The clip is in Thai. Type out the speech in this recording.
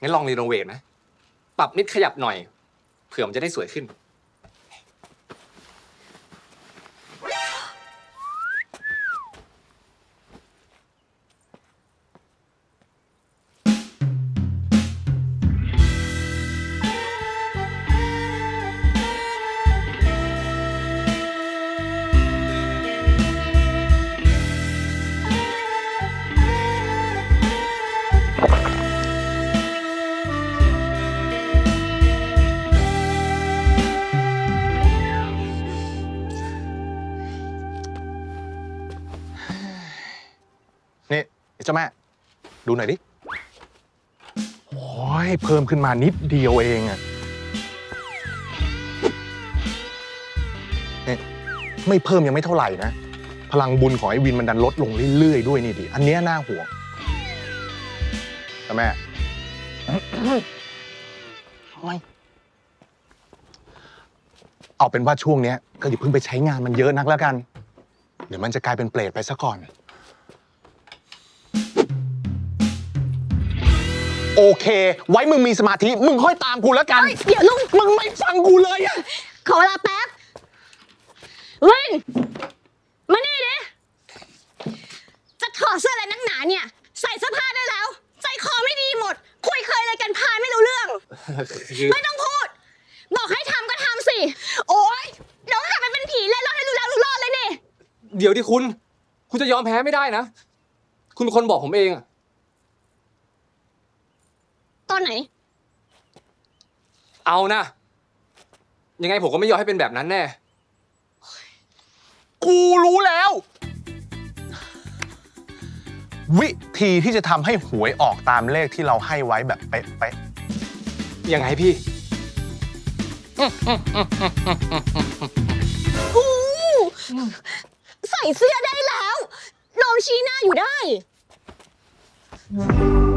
งั้นลองรีโนเวทนะปรับนิดขยับหน่อย เผื่อมันจะได้สวยขึ้น เจ้าแม่ ดูหน่อยดิ โอ้ย เพิ่มขึ้นมานิดเดียวเองอะนี่ไม่เพิ่มยังไม่เท่าไหร่นะ พลังบุญของไอ้วินมันดันลดลงเรื่อยๆด้วยนี่ดิ อันเนี้ยน่าห่วงเจ้าแม่เอาเป็นว่าช่วงเนี้ยก็อย่าเพิ่งไปใช้งานมันเยอะนักแล้วกัน เดี๋ยวมันจะกลายเป็นเปรตไปซะก่อน โอเค ไว้มึงมีสมาธิ มึงค่อยตามกูแล้วกัน เฮ้ยเดี๋ยวลุง มึงไม่ฟังกูเลยอะขอเวลาแป๊บวินมานี่ดิจะถอดเสื้ออะไรนักหนาเนี่ย ใส่เสื้อผ้าได้แล้ว ใจคอไม่ดีหมด คุยเคยอะไรกันพายไม่รู้เรื่องคือไม่ต้องพูด บอกให้ทำก็ทำสิ โอ๊ยเดี๋ยวกลับไปเป็นผีเล่นรอดให้รู้แล้วรู้รอดเลยนี่ เดี๋ยวดิคุณ คุณจะยอมแพ้ไม่ได้นะ คุณเป็นคนบอกผมเองอะตอน ไหน เอานะ ยังไงผมก็ไม่ยอมให้เป็นแบบนั้นแน่ กูรู้แล้ว วิธีที่จะทำให้หวยออกตามเลขที่เราให้ไว้แบบเป๊ะยังไงพี่อู้ใส่เสื้อได้แล้ว ลองชี้หน้าอยู่ได้ ๆ